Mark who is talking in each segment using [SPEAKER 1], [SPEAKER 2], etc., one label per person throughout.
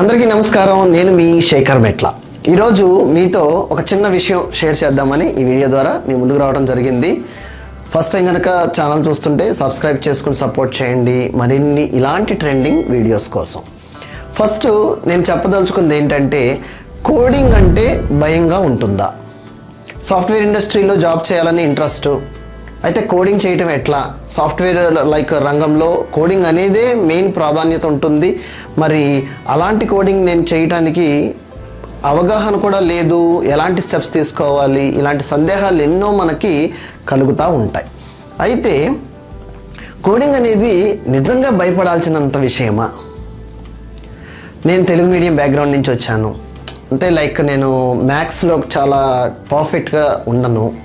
[SPEAKER 1] అందరికీ నమస్కారం. నేను మీ శేఖర్ మెట్ల. ఈరోజు మీతో ఒక చిన్న విషయం షేర్ చేద్దామని ఈ వీడియో ద్వారా మీ ముందుకు రావడం జరిగింది. ఫస్ట్ టైం కనుక ఛానల్ చూస్తుంటే సబ్స్క్రైబ్ చేసుకుని సపోర్ట్ చేయండి. మరిన్ని ఇలాంటి ట్రెండింగ్ వీడియోస్ కోసం. ఫస్ట్ నేను చెప్పదలుచుకుంది ఏంటంటే కోడింగ్ అంటే భయంగా ఉంటుందా? సాఫ్ట్వేర్ ఇండస్ట్రీలో జాబ్ చేయాలని ఇంట్రెస్ట్? అయితే కోడింగ్ చేయటం ఎట్లా? సాఫ్ట్వేర్ లైక్ రంగంలో కోడింగ్ అనేదే మెయిన్ ప్రాధాన్యత ఉంటుంది. మరి అలాంటి కోడింగ్ నేను చేయటానికి అవగాహన కూడా లేదు. ఎలాంటి స్టెప్స్ తీసుకోవాలి? ఇలాంటి సందేహాలు ఎన్నో మనకి కలుగుతూ ఉంటాయి. అయితే కోడింగ్ అనేది నిజంగా భయపడాల్సినంత విషయమా? నేను తెలుగు మీడియం బ్యాక్గ్రౌండ్ నుంచి వచ్చాను. అంటే లైక్ నేను మ్యాథ్స్లో చాలా పర్ఫెక్ట్గా ఉండను.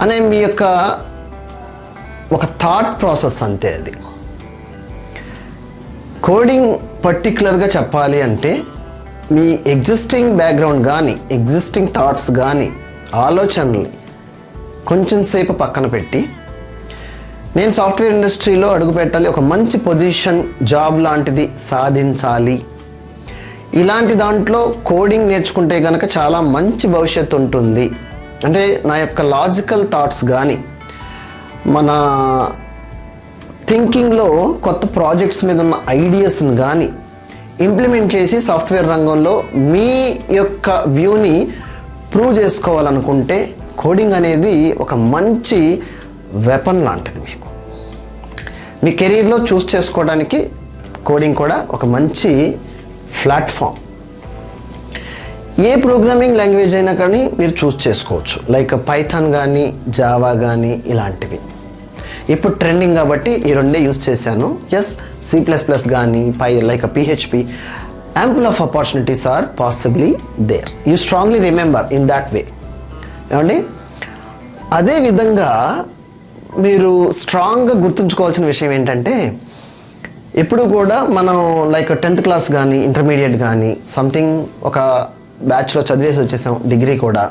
[SPEAKER 1] అనే మీ యొక్క ఒక థాట్ ప్రాసెస్ అంతే అది. కోడింగ్ పర్టికులర్గా చెప్పాలి అంటే మీ ఎగ్జిస్టింగ్ బ్యాక్గ్రౌండ్ కానీ ఎగ్జిస్టింగ్ థాట్స్ కానీ ఆలోచనల్ని కొంచెం సేపు పక్కన పెట్టి నేను సాఫ్ట్వేర్ ఇండస్ట్రీలో అడుగుపెట్టాలి ఒక మంచి పొజిషన్ జాబ్ లాంటిది సాధించాలి. ఇలాంటి దాంట్లో కోడింగ్ నేర్చుకుంటే కనుక చాలా మంచి భవిష్యత్తు ఉంటుంది. అంటే నా యొక్క లాజికల్ థాట్స్ కానీ మన థింకింగ్లో కొత్త ప్రాజెక్ట్స్ మీద ఉన్న ఐడియాస్ని కానీ ఇంప్లిమెంట్ చేసి సాఫ్ట్వేర్ రంగంలో మీ యొక్క వ్యూని ప్రూవ్ చేసుకోవాలనుకుంటే కోడింగ్ అనేది ఒక మంచి వెపన్ లాంటిది మీకు. మీ కెరీర్లో చూస్ చేసుకోవడానికి కోడింగ్ కూడా ఒక మంచి ప్లాట్ఫామ్. ఏ ప్రోగ్రామింగ్ లాంగ్వేజ్ అయినా కానీ మీరు చూస్ చేసుకోవచ్చు. లైక్ పైథాన్ కానీ జావా కానీ ఇలాంటివి. ఇప్పుడు ట్రెండింగ్ కాబట్టి ఈ రెండే యూస్ చేశాను. ఎస్ సి ప్లస్ ప్లస్ కానీ పై like PHP ample of opportunities are possibly there you strongly remember in that way ఏమండి? అదే విధంగా మీరు స్ట్రాంగ్గా గుర్తుంచుకోవాల్సిన విషయం ఏంటంటే ఎప్పుడు కూడా మనం లైక్ టెన్త్ క్లాస్ కానీ ఇంటర్మీడియట్ కానీ సంథింగ్ ఒక బ్యాచ్లో చదివేసి వచ్చేసాం డిగ్రీ కూడా.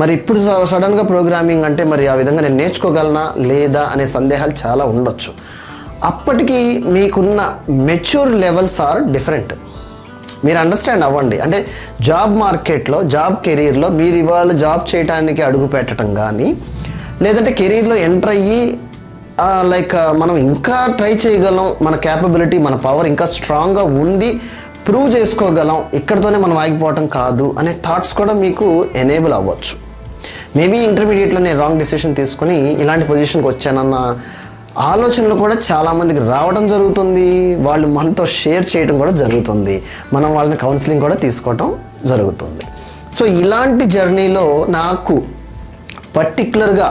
[SPEAKER 1] మరి ఇప్పుడు సడన్గా ప్రోగ్రామింగ్ అంటే మరి ఆ విధంగా నేను నేర్చుకోగలనా లేదా అనే సందేహాలు చాలా ఉండొచ్చు. అప్పటికి మీకున్న మెచ్యూర్ లెవెల్స్ ఆర్ డిఫరెంట్. మీరు అండర్స్టాండ్ అవ్వండి. అంటే జాబ్ మార్కెట్లో జాబ్ కెరీర్లో మీరు ఇవాళ జాబ్ చేయడానికి అడుగు పెట్టడం కానీ లేదంటే కెరీర్లో ఎంటర్ అయ్యి లైక్ మనం ఇంకా ట్రై చేయగలం మన క్యాపబిలిటీ మన పవర్ ఇంకా స్ట్రాంగ్గా ఉంది ప్రూవ్ చేసుకోగలం ఇక్కడతోనే మనం ఆగిపోవటం కాదు అనే థాట్స్ కూడా మీకు ఎనేబుల్ అవ్వచ్చు. మేబీ ఇంటర్మీడియట్లో నేను రాంగ్ డిసిషన్ తీసుకుని ఇలాంటి పొజిషన్కి వచ్చానన్న ఆలోచనలు కూడా చాలామందికి రావడం జరుగుతుంది. వాళ్ళు మనతో షేర్ చేయడం కూడా జరుగుతుంది. మనం వాళ్ళని కౌన్సిలింగ్ కూడా తీసుకోవటం జరుగుతుంది. సో ఇలాంటి జర్నీలో నాకు పర్టిక్యులర్గా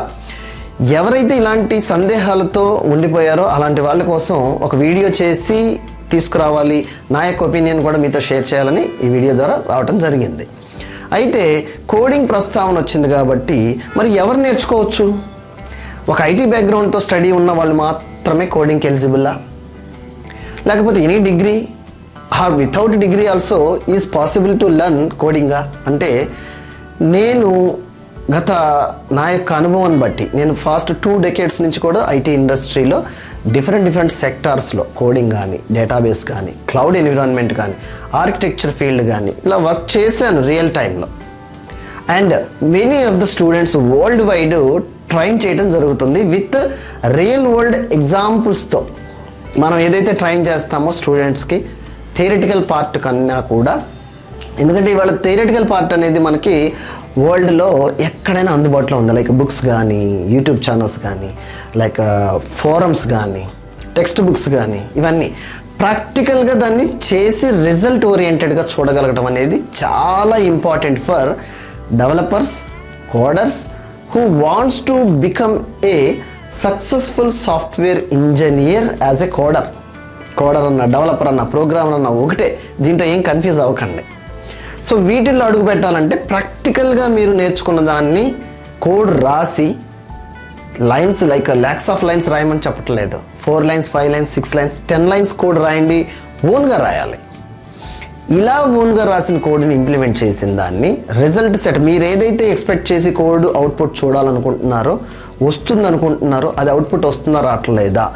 [SPEAKER 1] ఎవరైతే ఇలాంటి సందేహాలతో ఉండిపోయారో అలాంటి వాళ్ళ కోసం ఒక వీడియో చేసి తీసుకురావాలి. నా యొక్క ఒపీనియన్ కూడా మీతో షేర్ చేయాలని ఈ వీడియో ద్వారా రావటం జరిగింది. అయితే కోడింగ్ ప్రస్తావన వచ్చింది కాబట్టి మరి ఎవరు నేర్చుకోవచ్చు? ఒక ఐటీ బ్యాక్గ్రౌండ్తో స్టడీ ఉన్న వాళ్ళు మాత్రమే కోడింగ్కి ఎలిజిబుల్లా లేకపోతే any degree? Or without degree also is possible to learn కోడింగా? అంటే నేను గత నా యొక్క అనుభవాన్ని బట్టి నేను ఫాస్ట్ టూ డెకేడ్స్ నుంచి కూడా ఐటీ ఇండస్ట్రీలో డిఫరెంట్ డిఫరెంట్ సెక్టార్స్లో కోడింగ్ కానీ డేటాబేస్ కానీ క్లౌడ్ ఎన్విరాన్మెంట్ కానీ ఆర్కిటెక్చర్ ఫీల్డ్ కానీ ఇలా వర్క్ చేశాను రియల్ టైంలో and many of the students worldwide train చేయడం జరుగుతుంది విత్ రియల్ వరల్డ్ ఎగ్జాంపుల్స్తో మనం ఏదైతే ట్రైన్ చేస్తామో స్టూడెంట్స్కి థియరిటికల్ పార్ట్ కన్నా కూడా. ఎందుకంటే ఇవాళ థియరిటికల్ పార్ట్ అనేది మనకి వరల్డ్లో ఎక్కడైనా అందుబాటులో ఉంది? లైక్ బుక్స్ కానీ యూట్యూబ్ ఛానల్స్ కానీ లైక్ ఫోరమ్స్ కానీ టెక్స్ట్ బుక్స్ కానీ ఇవన్నీ ప్రాక్టికల్గా దాన్ని చేసి రిజల్ట్ ఓరియంటెడ్గా చూడగలగడం అనేది చాలా important for developers coders who wants to become a successful software engineer as a coder. Coder అన్న డెవలపర్ అన్న ప్రోగ్రామర్ అన్న ఒకటే. దీంట్లో ఏం కన్ఫ్యూజ్ అవ్వకండి. సో వీటిల్లో అడుగు పెట్టాలంటే ప్రాక్టికల్గా మీరు నేర్చుకున్న దాన్ని కోడ్ రాసి lines like lakhs of lines రాయమని చెప్పట్లేదు. Four lines five lines six lines ten lines code రాయండి ఓన్గా రాయాలి. ఇలా ఓన్గా రాసిన కోడ్ని ఇంప్లిమెంట్ చేసిన దాన్ని రిజల్ట్ సెట్ మీరు ఏదైతే ఎక్స్పెక్ట్ చేసి కోడ్ అవుట్పుట్ చూడాలనుకుంటున్నారో వస్తుంది అనుకుంటున్నారో అది అవుట్పుట్ వస్తుందా రావట్లేదా?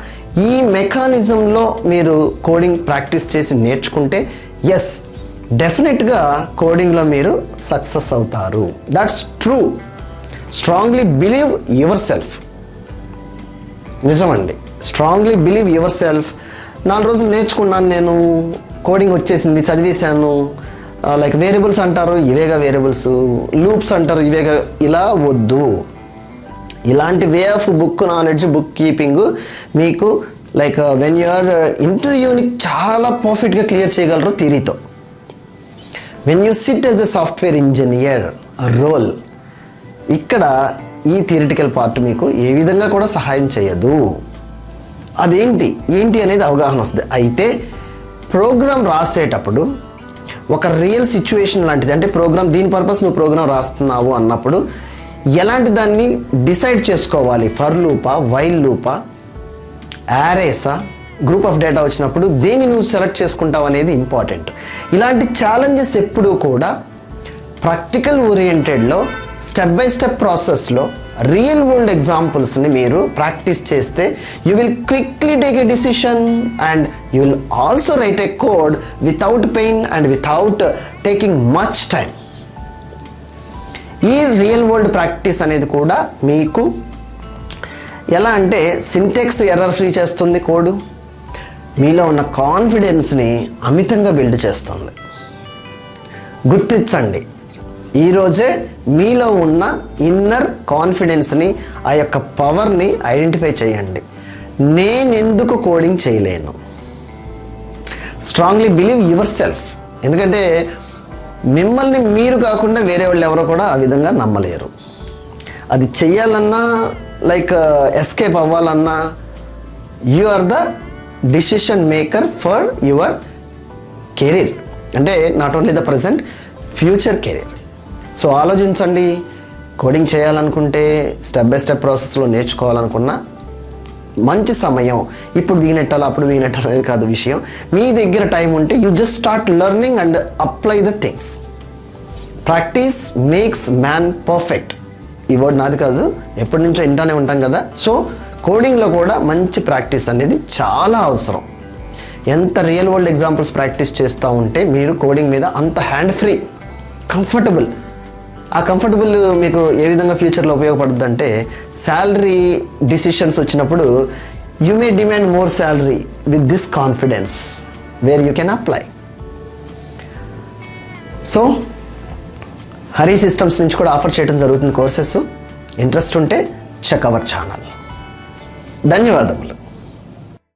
[SPEAKER 1] ఈ మెకానిజంలో మీరు కోడింగ్ ప్రాక్టీస్ చేసి నేర్చుకుంటే ఎస్ డెఫినెట్గా కోడింగ్లో మీరు సక్సెస్ అవుతారు. That's true strongly believe yourself నిజమండి. స్ట్రాంగ్లీ బిలీవ్ యువర్ సెల్ఫ్ నాలుగు రోజులు నేర్చుకున్నాను నేను. కోడింగ్ వచ్చేసింది చదివేశాను. లైక్ వేరియబుల్స్ అంటారు ఇవేగా వేరియబుల్స్ లూప్స్ అంటారు ఇవేగా ఇలా వద్దు. ఇలాంటి way of book knowledge book keeping మీకు లైక్ వెన్ యూఆర్ ఇంటర్వ్యూని చాలా పర్ఫెక్ట్గా క్లియర్ చేయగలరు థిరీతో when you sit as a software engineer role ఇక్కడ ఈ థియరిటికల్ పార్ట్ మీకు ఏ విధంగా కూడా సహాయం చేయదు. అదేంటి? ఏంటి అనేది అవగాహన వస్తుంది. అయితే ప్రోగ్రామ్ రాసేటప్పుడు ఒక రియల్ సిచ్యువేషన్ లాంటిది అంటే ప్రోగ్రామ్ దీని పర్పస్ నువ్వు ప్రోగ్రామ్ రాస్తున్నావు అన్నప్పుడు ఎలాంటి దాన్ని డిసైడ్ చేసుకోవాలి? ఫర్ లూపా వైల్ లూపా యారేసా గ్రూప్ ఆఫ్ డేటా వచ్చినప్పుడు దేన్ని నువ్వు సెలెక్ట్ చేసుకుంటావు అనేది ఇంపార్టెంట్ ఇలాంటి ఛాలెంజెస్ ఎప్పుడూ కూడా ప్రాక్టికల్ ఓరియంటెడ్లో స్టెప్ బై స్టెప్ ప్రాసెస్లో రియల్ వరల్డ్ ఎగ్జాంపుల్స్ని మీరు ప్రాక్టీస్ చేస్తే you will quickly take a decision and you will also write a code without pain and without taking much time ఈ రియల్ వరల్డ్ ప్రాక్టీస్ అనేది కూడా మీకు ఎలా అంటే సింటెక్స్ ఎర్రర్ ఫ్రీ చేస్తుంది కోడ్ మీలో ఉన్న కాన్ఫిడెన్స్ని అమితంగా బిల్డ్ చేస్తుంది. గుర్తించండి ఈరోజే మీలో ఉన్న ఇన్నర్ కాన్ఫిడెన్స్ని ఆ యొక్క పవర్ని ఐడెంటిఫై చేయండి. నేనెందుకు కోడింగ్ చేయలేను? స్ట్రాంగ్లీ బిలీవ్ యువర్ సెల్ఫ్ ఎందుకంటే మిమ్మల్ని మీరు కాకుండా వేరే వాళ్ళు ఎవరో కూడా ఆ విధంగా నమ్మలేరు. అది చెయ్యాలన్నా లైక్ ఎస్కేప్ uh, అవ్వాలన్నా you are the decision maker for your career అంటే not only the present future career so ఆలోచించండి. కోడింగ్ చేయాలనుకుంటే స్టెప్ బై స్టెప్ ప్రాసెస్లో నేర్చుకోవాలనుకున్న మంచి సమయం. ఇప్పుడు వీనెట్టాలి అప్పుడు వీనెట్టాలి అనేది కాదు విషయం. మీ దగ్గర టైం ఉంటే you just start learning and apply the things practice makes man perfect ఈ వర్డ్ నాది కాదు. ఎప్పటి నుంచో వింటానే ఉంటాం కదా. సో కోడింగ్లో కూడా మంచి ప్రాక్టీస్ అనేది చాలా అవసరం. ఎంత రియల్ వరల్డ్ ఎగ్జాంపుల్స్ ప్రాక్టీస్ చేస్తూ ఉంటే మీరు కోడింగ్ మీద అంత హ్యాండ్ ఫ్రీ కంఫర్టబుల్ ఆ కంఫర్టబుల్ మీకు ఏ విధంగా ఫ్యూచర్లో ఉపయోగపడుతుంది అంటే శాలరీ డిసిషన్స్ వచ్చినప్పుడు you may demand more salary with this confidence where you can apply so Hari systems నుంచి కూడా ఆఫర్ చేయడం జరుగుతుంది కోర్సెస్ ఇంట్రెస్ట్ ఉంటే చెక్ అవర్ ఛానల్ ధన్యవాదములు